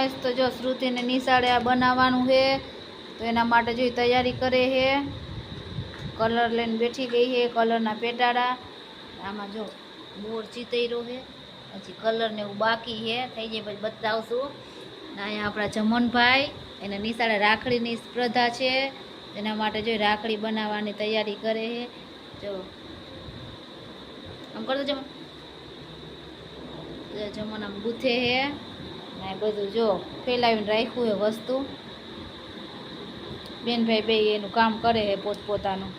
Guys, તો જો શ્રુતિને નિશાળે આ બનાવવાનું છે, તો એના માટે જોઈ તૈયારી કરે છે. કલર લઈને બેઠી ગઈ છે કલરના પેટાડા. આમાં જો મોર ચિતર્યો છે, પછી કલરને એવું બાકી છે. થઈ જાય પછી બતાવશું. અહીંયા આપણા જમનભાઈ, એને નિશાળે રાખડીની સ્પર્ધા છે. એના માટે જો રાખડી બનાવવાની તૈયારી કરે છે. જો. આમ કરતો જમન જમન આમ ગૂંથે છે. ને આ બધું જો ફેલાવીને રાખ્યું એ વસ્તુ. બેનભાઈ બે એનું કામ કરે છે પોતપોતાનું.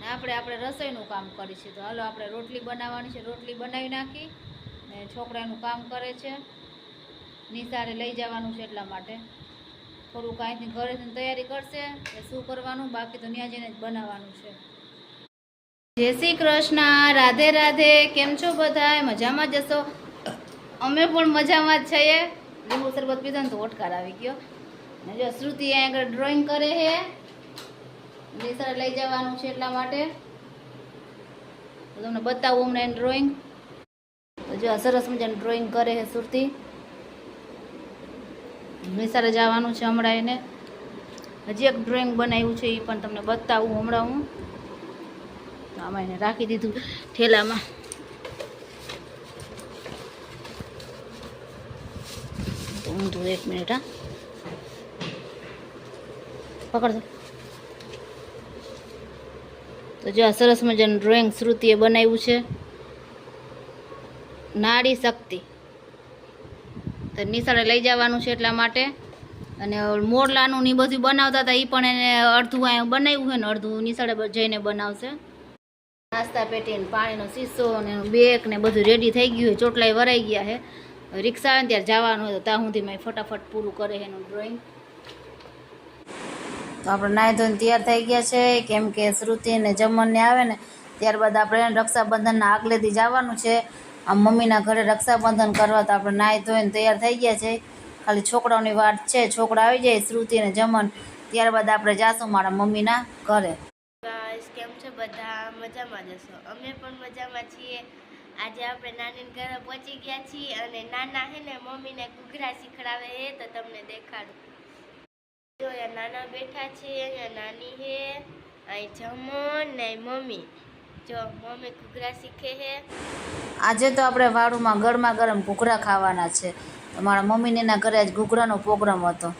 ને આપણે આપણે રસોઈનું કામ કરીશું તો હાલો આપણે રોટલી બનાવવાની છે. રોટલી બનાવી નાખી ને છોકરાનું કામ કરે છે. નિશાળે લઈ જવાનું છે એટલા માટે. થોડુંક અહીંથી ઘરેથી તૈયારી કરશે કે શું કરવાનું, બાકી તો ત્યાં જઈને જ બનાવવાનું છે. જય શ્રી કૃષ્ણ. રાધે રાધે. કેમ છો બધા? મજામાં જશો અમે પણ મજામાં જ છીએ. લીંબુ શરબત પીધો ને તો ઓટકાર આવી ગયો. ને જો શ્રુતિ અહીંયા આગળ ડ્રોઈંગ કરે છે. નિસર લઈ જવાનું છે એટલા માટે. તમને બતાવું હમણાં ડ્રોઈંગ જો સરસ મજાનું ડ્રોઈંગ કરે છે શ્રુતિ. નિશાળે જવાનું છે હમણાં એને. હજી એક ડ્રોઈંગ બનાવ્યું છે એ પણ તમને બતાવું હમણાં હું. આમાં એને રાખી દીધું ઠેલામાં. ઊંધું એક મિનિટ હા પકડજો તો જો આ સરસ મજાનું ડ્રોઈંગ શ્રુતિએ બનાવ્યું છે. નાડી શક્તિ. તો નિશાળે લઈ જવાનું છે એટલા માટે. અને મોરલાનું ને બધું બનાવતા હતા એ પણ એને અડધું અહીંયા બનાવ્યું છે ને, અડધું નિશાળે જઈને બનાવશે. નાસ્તા પેટીને પાણીનો શીશો ને બેગ ને બધું રેડી થઈ ગયું છે, ચોટલાય વરાઈ ગયા છે. રિક્ષા આવે ને ત્યારે જવાનું હોય તો ત્યાં સુધી મેં ફટાફટ પૂરું કરે એનું ડ્રોઈંગ. તો આપણે નાહી ધોઈને તૈયાર થઈ ગયા છે. કેમ કે શ્રુતિ ને જમણને આવે ને ત્યારબાદ આપણે રક્ષાબંધનના આગલેથી જવાનું છે. આમ મમ્મીના ઘરે રક્ષાબંધન કરવા તો આપણે નાહી ધોઈને તૈયાર થઈ ગયા છે. ખાલી છોકરાઓની વાત છે. છોકરા આવી જાય શ્રુતિ ને જમણ ત્યારબાદ આપણે જાશું મારા મમ્મીના ઘરે. કેમ છે બધા? મજામાં જશો અમે પણ મજામાં છીએ. આજે આપણે નાની ઘરે પહોંચી ગયા છીએ અને નાના હે ને, મમ્મીને ઘૂઘરા શીખડાવે હે તો તમને દેખાડું. જો અહીંયા નાના બેઠા છે, અહીંયા નાની હે અહીં જમણ ને મમ્મી. જો મમ્મી ઘૂઘરા શીખે હે આજે તો આપણે વાળુમાં ગરમા ગરમ ઘૂઘરા ખાવાના છે. મારા મમ્મીને એના ઘરે આજ ઘૂઘરાનો પ્રોગ્રામ હતો.